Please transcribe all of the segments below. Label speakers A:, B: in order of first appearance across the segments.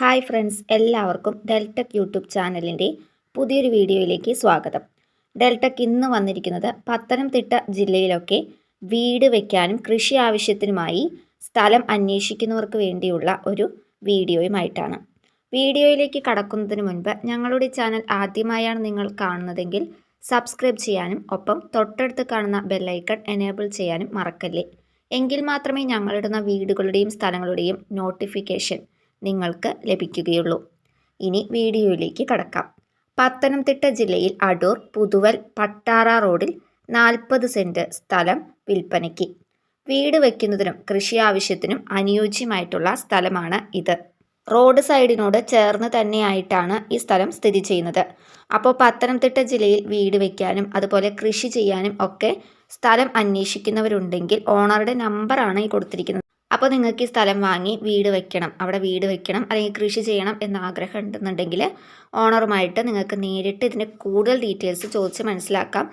A: Hi friends എല്ലാവർക്കും Deltech YouTube ചാനലിന്റെ പുതിയൊരു വീഡിയോയിലേക്ക് സ്വാഗതം. ഡെൽടെക് ഇന്ന് വന്നിരിക്കുന്നത് പത്തനംതിട്ട ജില്ലയിലൊക്കെ വീട് വയ്ക്കാനും കൃഷി ആവശ്യത്തിനുമായി സ്ഥലം അന്വേഷിക്കുന്നവർക്ക് വേണ്ടിയുള്ള ഒരു വീഡിയോയുമായിട്ടാണ്. വീഡിയോയിലേക്ക് കടക്കുന്നതിന് മുൻപ് ഞങ്ങളുടെ ചാനൽ ആദ്യമായാണ് നിങ്ങൾ കാണുന്നതെങ്കിൽ സബ്സ്ക്രൈബ് ചെയ്യാനും ഒപ്പം തൊട്ടടുത്ത് കാണുന്ന ബെല്ലൈക്കൺ എനേബിൾ ചെയ്യാനും മറക്കല്ലേ? എങ്കിൽ മാത്രമേ ഞങ്ങളിടുന്ന വീടുകളുടെയും സ്ഥലങ്ങളുടെയും നോട്ടിഫിക്കേഷൻ നിങ്ങൾക്ക് ലഭിക്കുകയുള്ളൂ. ഇനി വീഡിയോയിലേക്ക് കടക്കാം. പത്തനംതിട്ട ജില്ലയിൽ അടൂർ പുതുവൽ പട്ടാറ റോഡിൽ നാൽപ്പത് സെന്റ് സ്ഥലം വിൽപ്പനയ്ക്ക്. വീട് വയ്ക്കുന്നതിനും കൃഷി ആവശ്യത്തിനും അനുയോജ്യമായിട്ടുള്ള സ്ഥലമാണ് ഇത്. റോഡ് സൈഡിനോട് ചേർന്ന് തന്നെയായിട്ടാണ് ഈ സ്ഥലം സ്ഥിതി ചെയ്യുന്നത്. അപ്പോൾ പത്തനംതിട്ട ജില്ലയിൽ വീട് വയ്ക്കാനും അതുപോലെ കൃഷി ചെയ്യാനും ഒക്കെ സ്ഥലം അന്വേഷിക്കുന്നവരുണ്ടെങ്കിൽ ഓണറുടെ നമ്പറാണ് ഈ കൊടുത്തിരിക്കുന്നത്. അപ്പോൾ നിങ്ങൾക്ക് ഈ സ്ഥലം വാങ്ങി വീട് വെക്കണം അവിടെ വീട് വെക്കണം അല്ലെങ്കിൽ കൃഷി ചെയ്യണം എന്ന ആഗ്രഹം ഉണ്ടെന്നുണ്ടെങ്കിൽ ഓണറുമായിട്ട് നിങ്ങൾക്ക് നേരിട്ട് ഇതിന്റെ കൂടുതൽ ഡീറ്റെയിൽസ് ചോദിച്ച് മനസ്സിലാക്കാം.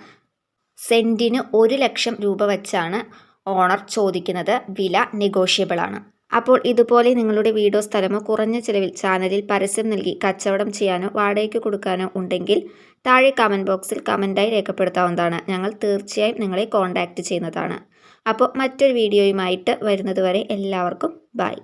A: സെന്റിന് ഒരു ലക്ഷം രൂപ വെച്ചാണ് ഓണർ ചോദിക്കുന്നത്. വില നെഗോഷ്യബിൾ ആണ് അപ്പോൾ ഇതുപോലെ നിങ്ങളുടെ വീടോ സ്ഥലമോ കുറഞ്ഞ ചിലവിൽ ചാനലിൽ പരസ്യം നൽകി കച്ചവടം ചെയ്യാനോ വാടകയ്ക്ക് കൊടുക്കാനോ ഉണ്ടെങ്കിൽ താഴെ കമന്റ് ബോക്സിൽ കമന്റായി രേഖപ്പെടുത്താവുന്നതാണ്. ഞങ്ങൾ തീർച്ചയായും നിങ്ങളെ കോൺടാക്റ്റ് ചെയ്യുന്നതാണ്. അപ്പോൾ മറ്റൊരു വീഡിയോയുമായിട്ട് വരുന്നതുവരെ എല്ലാവർക്കും ബായ്